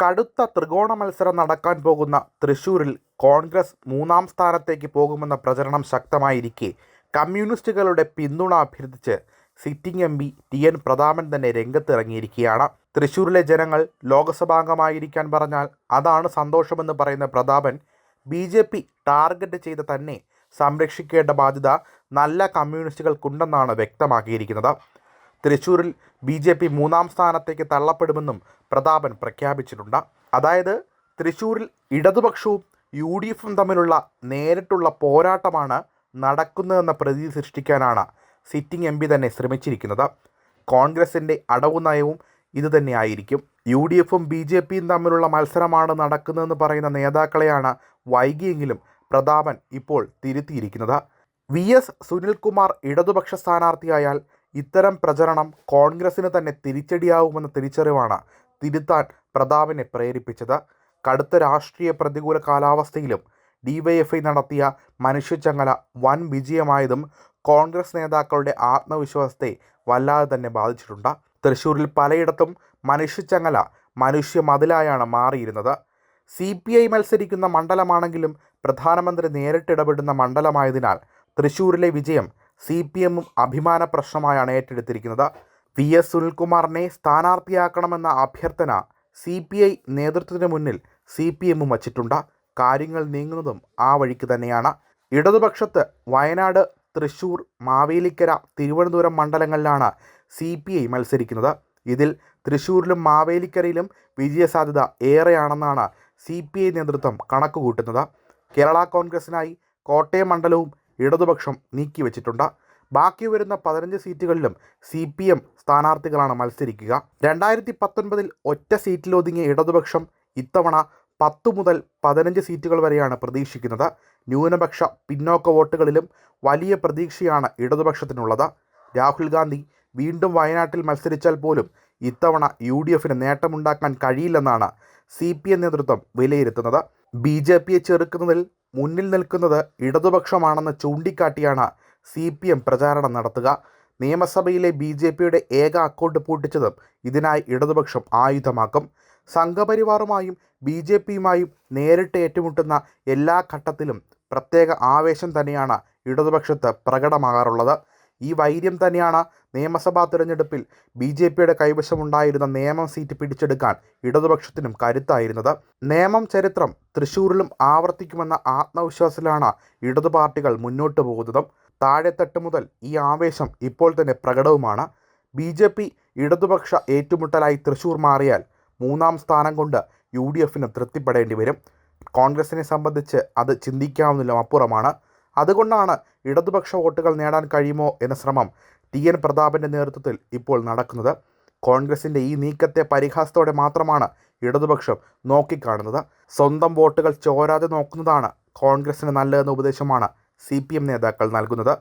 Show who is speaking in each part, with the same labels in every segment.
Speaker 1: കടുത്ത ത്രികോണ മത്സരം നടക്കാൻ പോകുന്ന തൃശൂരിൽ കോൺഗ്രസ് മൂന്നാം സ്ഥാനത്തേക്ക് പോകുമെന്ന പ്രചരണം ശക്തമായിരിക്കെ. കമ്മ്യൂണിസ്റ്റുകളുടെ പിന്തുണ അഭ്യർത്ഥിച്ച് sitting M P T N Prathapan തന്നെ രംഗത്തിറങ്ങിയിരിക്കുകയാണ് തൃശൂരിലെ ജനങ്ങൾ ലോകസഭാംഗമായിരിക്കാൻ പറഞ്ഞാൽ അതാണ് സന്തോഷമെന്ന് പറയുന്ന Prathapan B J P target ചെയ്ത് തന്നെ സംരക്ഷിക്കേണ്ട ബാധ്യത നല്ല കമ്മ്യൂണിസ്റ്റുകൾക്കുണ്ടെന്നാണ് വ്യക്തമാക്കിയിരിക്കുന്നത്. തൃശൂരിൽ ബി ജെ പി മൂന്നാം സ്ഥാനത്തേക്ക് തള്ളപ്പെടുമെന്നും പ്രതാപൻ പ്രഖ്യാപിച്ചിട്ടുണ്ട്. അതായത് തൃശൂരിൽ ഇടതുപക്ഷവും യു ഡി എഫും തമ്മിലുള്ള നേരിട്ടുള്ള പോരാട്ടമാണ് നടക്കുന്നതെന്ന പ്രതീതി സൃഷ്ടിക്കാനാണ് സിറ്റിംഗ് എം പി തന്നെ ശ്രമിച്ചിരിക്കുന്നത്. കോൺഗ്രസിന്റെ അടവു നയവും ഇതുതന്നെയായിരിക്കും യു ഡി എഫും ബി ജെ പിയും തമ്മിലുള്ള മത്സരമാണ് നടക്കുന്നതെന്ന് പറയുന്ന നേതാക്കളെയാണ് വൈകിയെങ്കിലും പ്രതാപൻ ഇപ്പോൾ തിരുത്തിയിരിക്കുന്നത്. വി എസ് സുനിൽകുമാർ ഇടതുപക്ഷ സ്ഥാനാർത്ഥിയായാൽ ഇത്തരം പ്രചരണം കോൺഗ്രസിന് തന്നെ തിരിച്ചടിയാവുമെന്ന തിരിച്ചറിവാണ് തിരുത്താൻ പ്രതാപനെ പ്രേരിപ്പിച്ചത്. കടുത്ത രാഷ്ട്രീയ പ്രതികൂല കാലാവസ്ഥയിലും ഡിവൈഎഫ്ഐ നടത്തിയ മനുഷ്യച്ചങ്ങല വൻ വിജയമായതും കോൺഗ്രസ് നേതാക്കളുടെ ആത്മവിശ്വാസത്തെ വല്ലാതെ തന്നെ ബാധിച്ചിട്ടുണ്ട്. തൃശ്ശൂരിൽ പലയിടത്തും മനുഷ്യച്ചങ്ങല മനുഷ്യ മതിലായാണ് മാറിയിരുന്നത്. സി പി ഐ മത്സരിക്കുന്ന മണ്ഡലമാണെങ്കിലും പ്രധാനമന്ത്രി നേരിട്ടിടപെടുന്ന മണ്ഡലമായതിനാൽ തൃശ്ശൂരിലെ വിജയം സി പി എമ്മും അഭിമാന പ്രശ്നമായാണ് ഏറ്റെടുത്തിരിക്കുന്നത്. വി. എസ്. സുനിൽകുമാറിനെ സ്ഥാനാർത്ഥിയാക്കണമെന്ന അഭ്യർത്ഥന സി പി ഐ നേതൃത്വത്തിന് മുന്നിൽ സി പി എമ്മും വച്ചിട്ടുണ്ട്. കാര്യങ്ങൾ നീങ്ങുന്നതും ആ വഴിക്ക് തന്നെയാണ്. ഇടതുപക്ഷത്ത് വയനാട് തൃശൂർ മാവേലിക്കര തിരുവനന്തപുരം മണ്ഡലങ്ങളിലാണ് സി പി ഐ മത്സരിക്കുന്നത്. ഇതിൽ തൃശ്ശൂരിലും മാവേലിക്കരയിലും വിജയസാധ്യത ഏറെയാണെന്നാണ് സി പി ഐ നേതൃത്വം കണക്കുകൂട്ടുന്നത്. കേരള കോൺഗ്രസിനായി കോട്ടയം മണ്ഡലവും ഇടതുപക്ഷം നീക്കിവച്ചിട്ടുണ്ട്. ബാക്കി വരുന്ന പതിനഞ്ച് സീറ്റുകളിലും സി പി എം സ്ഥാനാർത്ഥികളാണ് മത്സരിക്കുക. രണ്ടായിരത്തി പത്തൊൻപതിൽ ഒറ്റ സീറ്റിലൊതുങ്ങിയ ഇടതുപക്ഷം ഇത്തവണ പത്ത് മുതൽ പതിനഞ്ച് സീറ്റുകൾ വരെയാണ് പ്രതീക്ഷിക്കുന്നത്. ന്യൂനപക്ഷ പിന്നോക്ക വോട്ടുകളിലും വലിയ പ്രതീക്ഷയാണ് ഇടതുപക്ഷത്തിനുള്ളത്. രാഹുൽ ഗാന്ധി വീണ്ടും വയനാട്ടിൽ മത്സരിച്ചാൽ പോലും ഇത്തവണ യു ഡി എഫിന് നേട്ടമുണ്ടാക്കാൻ കഴിയില്ലെന്നാണ് സി പി എം നേതൃത്വം വിലയിരുത്തുന്നത്. ബി ജെ പിയെ ചെറുക്കുന്നതിൽ മുന്നിൽ നിൽക്കുന്നത് ഇടതുപക്ഷമാണെന്ന് ചൂണ്ടിക്കാട്ടിയാണ് സി പി എം പ്രചാരണം നടത്തുക. നിയമസഭയിലെ ബി ജെ പിയുടെ ഏക അക്കൗണ്ട് പൂട്ടിച്ചതും ഇതിനായി ഇടതുപക്ഷം ആയുധമാക്കും. സംഘപരിവാറുമായും ബി ജെ പിയുമായും നേരിട്ട് ഏറ്റുമുട്ടുന്ന എല്ലാ ഘട്ടത്തിലും പ്രത്യേക ആവേശം തന്നെയാണ് ഇടതുപക്ഷത്ത് പ്രകടമാകാറുള്ളത്. ഈ വൈര്യം തന്നെയാണ് നിയമസഭാ തിരഞ്ഞെടുപ്പിൽ ബി ജെ പിയുടെ കൈവശമുണ്ടായിരുന്ന നിയമം സീറ്റ് പിടിച്ചെടുക്കാൻ ഇടതുപക്ഷത്തിനും കരുത്തായിരുന്നത്. നിയമം ചരിത്രം തൃശ്ശൂരിലും ആവർത്തിക്കുമെന്ന ആത്മവിശ്വാസത്തിലാണ് ഇടതു പാർട്ടികൾ മുന്നോട്ട് പോകുന്നതും. താഴെത്തട്ട് മുതൽ ഈ ആവേശം ഇപ്പോൾ തന്നെ പ്രകടവുമാണ്. ബി ജെ പി ഇടതുപക്ഷ ഏറ്റുമുട്ടലായി തൃശ്ശൂർ മാറിയാൽ മൂന്നാം സ്ഥാനം കൊണ്ട് യു ഡി എഫിന് തൃപ്തിപ്പെടേണ്ടി വരും. കോൺഗ്രസിനെ സംബന്ധിച്ച് അത് ചിന്തിക്കാവുന്നതിലും അപ്പുറമാണ്. അതുകൊണ്ടാണ് ഇടതുപക്ഷ വോട്ടുകൾ നേടാൻ കഴിയുമോ എന്ന ശ്രമം ടി എൻ പ്രതാപന്റെ നേതൃത്വത്തിൽ ഇപ്പോൾ നടക്കുന്നത്. കോൺഗ്രസിന്റെ ഈ നീക്കത്തെ പരിഹാസത്തോടെ മാത്രമാണ് ഇടതുപക്ഷം നോക്കിക്കാണുന്നത്. സ്വന്തം വോട്ടുകൾ ചോരാതെ നോക്കുന്നതാണ് കോൺഗ്രസിന് നല്ലതെന്ന ഉപദേശമാണ് സി പി എം നേതാക്കൾ നൽകുന്നത്.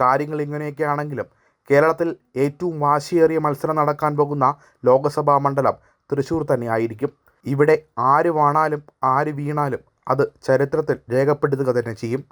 Speaker 1: കാര്യങ്ങൾ ഇങ്ങനെയൊക്കെയാണെങ്കിലും കേരളത്തിൽ ഏറ്റവും വാശിയേറിയ മത്സരം നടക്കാൻ പോകുന്ന ലോക്സഭാ മണ്ഡലം തൃശ്ശൂർ തന്നെയായിരിക്കും. ഇവിടെ ആര് വാണാലും ആര് വീണാലും അത് ചരിത്രത്തിൽ രേഖപ്പെടുത്തുക തന്നെ ചെയ്യും.